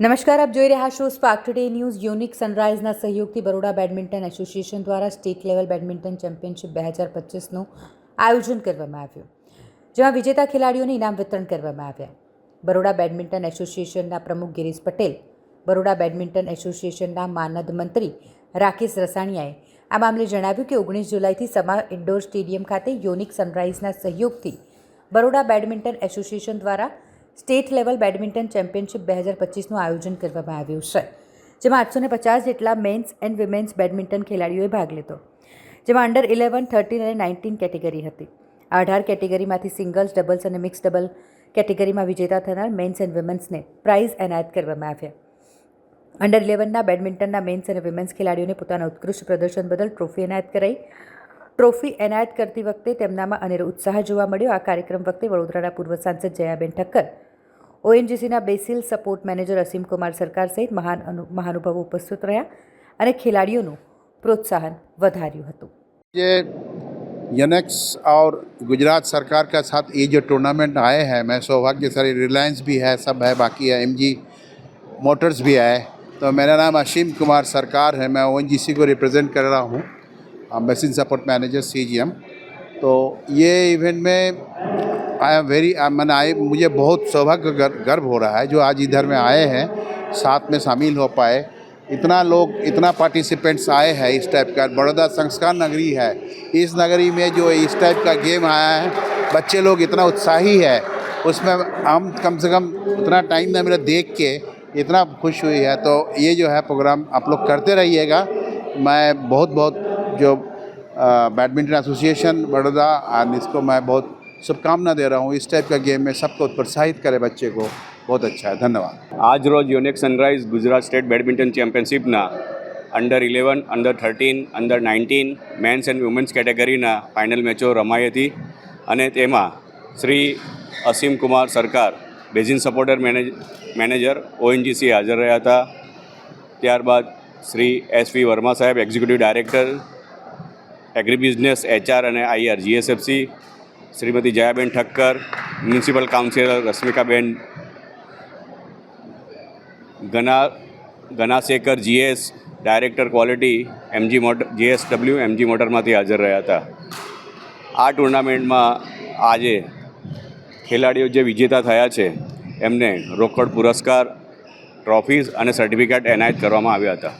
નમસ્કાર, આપ જોઈ રહ્યા છો સ્પાર્ક ટુડે ન્યૂઝ યુનિક સનરાઇઝના સહયોગથી બરોડા બેડમિન્ટન એસોસિએશન દ્વારા સ્ટેટ લેવલ બેડમિન્ટન ચેમ્પિયનશિપ બે હજાર પચીસનું આયોજન કરવામાં આવ્યું, જેમાં વિજેતા ખેલાડીઓને ઇનામ વિતરણ કરવામાં આવ્યા. બરોડા બેડમિન્ટન એસોસિએશનના પ્રમુખ ગિરીશ પટેલ, બરોડા બેડમિન્ટન એસોસિએશનના માનદ મંત્રી રાકેશ રસાણીયાએ આ મામલે જણાવ્યું કે ઓગણીસ જુલાઈથી સમા ઇન્ડોર સ્ટેડિયમ ખાતે યુનિક સનરાઇઝના સહયોગથી બરોડા બેડમિન્ટન એસોસિએશન દ્વારા સ્ટેટ લેવલ બેડમિન્ટન ચેમ્પિયનશિપ બે હજાર પચીસનું આયોજન કરવામાં આવ્યું છે, જેમાં આઠસો ને પચાસ જેટલા મેન્સ એન્ડ વિમેન્સ બેડમિન્ટન ખેલાડીઓએ ભાગ લીધો, જેમાં અંડર ઇલેવન, થર્ટીન અને નાઇન્ટીન કેટેગરી હતી. આ અઢાર કેટેગરીમાંથી સિંગલ્સ, ડબલ્સ અને મિક્સ ડબલ કેટેગરીમાં વિજેતા થનાર મેન્સ એન્ડ વિમેન્સને પ્રાઇઝ એનાયત કરવામાં આવ્યા. અંડર ઇલેવનના બેડમિન્ટનના મેન્સ અને વિમેન્સ ખેલાડીઓને પોતાના ઉત્કૃષ્ટ પ્રદર્શન બદલ ટ્રોફી એનાયત કરાઈ. ટ્રોફી એનાયત કરતી વખતે તેમનામાં અનેરો ઉત્સાહ જોવા મળ્યો આ કાર્યક્રમ વખતે વડોદરાના પૂર્વ સાંસદ Jayaben Thakkar ઓએનજીસીના basin support manager Asim Kumar Sarkar સહિત મહાન અનુ મહાનુભાવો ઉપસ્થિત રહ્યા અને ખેલાડીઓનું પ્રોત્સાહન વધાર્યું હતું ये यनेक्स और गुजरात सरकार के साथ ये जो टूर्नामेंट आए हैं मैं सौभाग्यशाली रिलायंस भी है सब है बाकी है एम मोटर्स भी है तो मेरा नाम असीम कुमार सरकार है मैं ओ को रिप्रेजेंट कर रहा हूँ बेसिन सपोर्ट मैनेजर सीजीएम तो ये इवेंट में आई एम वेरी मैंने आए, मुझे बहुत सौभाग्य गर- गर्व हो रहा है जो आज इधर में आए हैं, साथ में शामिल हो पाए। इतना लोग, इतना पार्टिसिपेंट्स आए हैं इस टाइप का, बड़ौदा संस्कार नगरी है। इस नगरी में जो इस टाइप का गेम आया है, बच्चे लोग इतना उत्साही है, उसमें हम कम से कम उतना टाइम ना मिला देख के, इतना खुश हुई है। तो ये जो है प्रोग्राम आप लोग करते रहिएगा। मैं बहुत बहुत जो uh, badminton association Baroda and इसको मैं बहुत शुभकामना दे रहा हूँ इस टाइप का गेम में सबको प्रोत्साहित करे बच्चे को बहुत अच्छा है धन्यवाद આજ રોજ unique sunrise Gujarat state badminton ચેમ્પિયનશિપના under eleven under thirteen under nineteen men's and women's કેટેગરીના ફાઇનલ મેચો રમાઈ હતી અને તેમાં Shri Asim Kumar Sarkar basin supporter manage manager ONGC હાજર રહ્યા હતા ત્યારબાદ શ્રી એસ વી વર્મા સાહેબ executive director agri business HR અને IR GSFC Shrimati Jayaben Thakkar municipal councillor Rashmikaben ગના Ganashekhar GS director quality MG motor GSW MG મોટરમાંથી હાજર રહ્યા હતા. આ ટુર્નામેન્ટમાં આજે ખેલાડીઓ જે વિજેતા થયા છે, એમને રોકડ પુરસ્કાર, ટ્રોફીઝ અને સર્ટિફિકેટ એનાયત કરવામાં આવ્યા હતા.